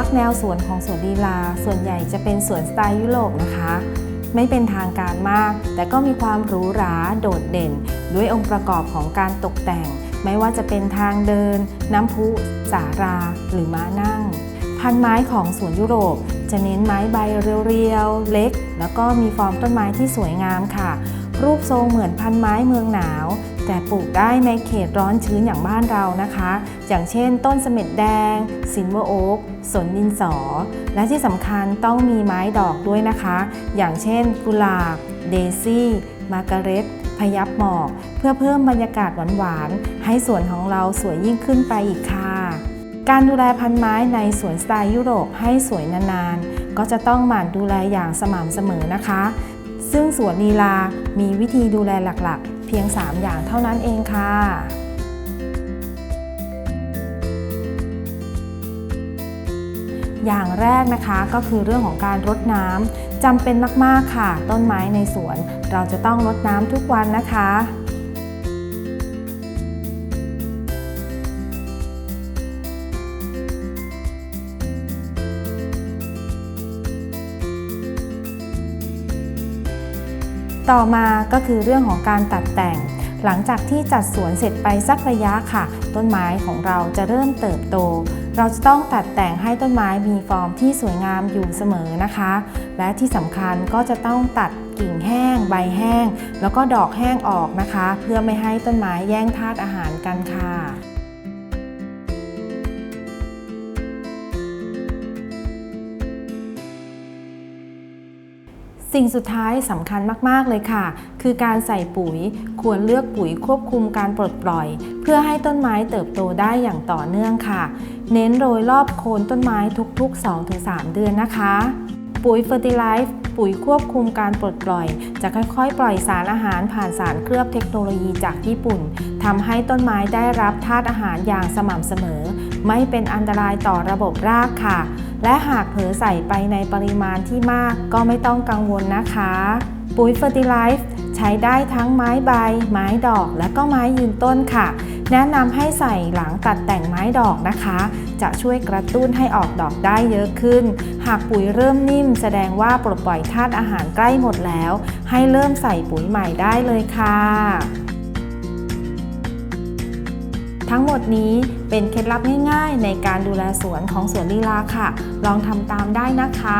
ักแนวสวนของสวนลีลา ส่วนใหญ่จะเป็นสวนสไตล์ยุโรปนะคะ ไม่เป็นทางการมาก แต่ก็มีความหรูหราโดดเด่น ด้วยองค์ประกอบของการตกแต่ง ไม่ว่าจะเป็นทางเดิน น้ำพุ สารา หรือม้านั่ง พันไม้ของสวนยุโรป จะเน้นไม้ใบเรียวๆเล็ก แล้วก็มีฟอร์มต้นไม้ที่สวยงามค่ะ รูปทรงเหมือนพันไม้เมืองหนาว แต่ปลูกได้ในเขตร้อนชื้นอย่างบ้านเรานะคะ อย่างเช่น ต้นเสม็ดแดงซินเวอร์โอ๊กสนดินสอ และที่สำคัญต้องมีไม้ดอกด้วยนะคะ อย่างเช่น กุหลาบ เดซี่ มาการเร็ตพยับหมอก เพื่อเพิ่มบรรยากาศหวานๆ ให้สวนของเราสวยยิ่งขึ้นไปอีกค่ะการดูแลพันไม้ในสวนสไตล์ยุโรปให้สวยนานๆ ก็จะต้องหมั่นดูแลอย่างสม่ำเสมอนะคะ ซึ่งสวนลีลา มีวิธีดูแลหลักๆ เพียง 3 อย่างเท่านั้นเองค่ะอย่างแรกนะคะก็คือเรื่องของการรดน้ำจำเป็นมาก ๆ ค่ะ ต้นไม้ในสวน เราจะต้องรดน้ำทุกวันนะคะ ต่อมาก็คือเรื่องของการตัดแต่ง หลังจากที่จัดสวนเสร็จไปสักระยะค่ะ ต้นไม้ของเราจะเริ่มเติบโต เราจะต้องตัดแต่งให้ต้นไม้มีฟอร์มที่สวยงามอยู่เสมอนะคะ และที่สำคัญก็จะต้องตัดกิ่งแห้ง ใบแห้ง แล้วก็ดอกแห้งออกนะคะ เพื่อไม่ให้ต้นไม้แย่งธาตุอาหารกันค่ะ สิ่งสุดท้ายสำคัญมากๆเลยค่ะ คือการใส่ปุ๋ยควรเลือกปุ๋ยควบคุมการปลดปล่อย เพื่อให้ต้นไม้เติบโตได้อย่างต่อเนื่องค่ะ เน้นโรยรอบโคนต้นไม้ทุก ๆ 2-3 เดือนนะคะ ปุ๋ยเฟอร์ติไลฟ์ปุ๋ยควบคุมการปลดปล่อย จะค่อยๆ ปล่อยสารอาหารผ่านสารเคลือบเทคโนโลยีจากญี่ปุ่นทำให้ต้นไม้ได้รับธาตุอาหารอย่างสม่ำเสมอ ไม่เป็นอันตรายต่อระบบรากค่ะ และหากเผลอใส่ไปในปริมาณที่มากก็ไม่ต้องกังวลนะคะ ปุ๋ยเฟอร์ติไลฟ์ใช้ได้ทั้งไม้ใบ ไม้ดอกและก็ไม้ยืนต้นค่ะ แนะนำให้ใส่หลังตัดแต่งไม้ดอกนะคะ จะช่วยกระตุ้นให้ออกดอกได้เยอะขึ้น หากปุ๋ยเริ่มนิ่ม แสดงว่าปลดปล่อยธาตุอาหารใกล้หมดแล้ว ให้เริ่มใส่ปุ๋ยใหม่ได้เลยค่ะ ทั้งหมดนี้เป็นเคล็ดลับง่ายๆ ในการดูแลสวนของสวนลีลาค่ะ ลองทำตามได้นะคะ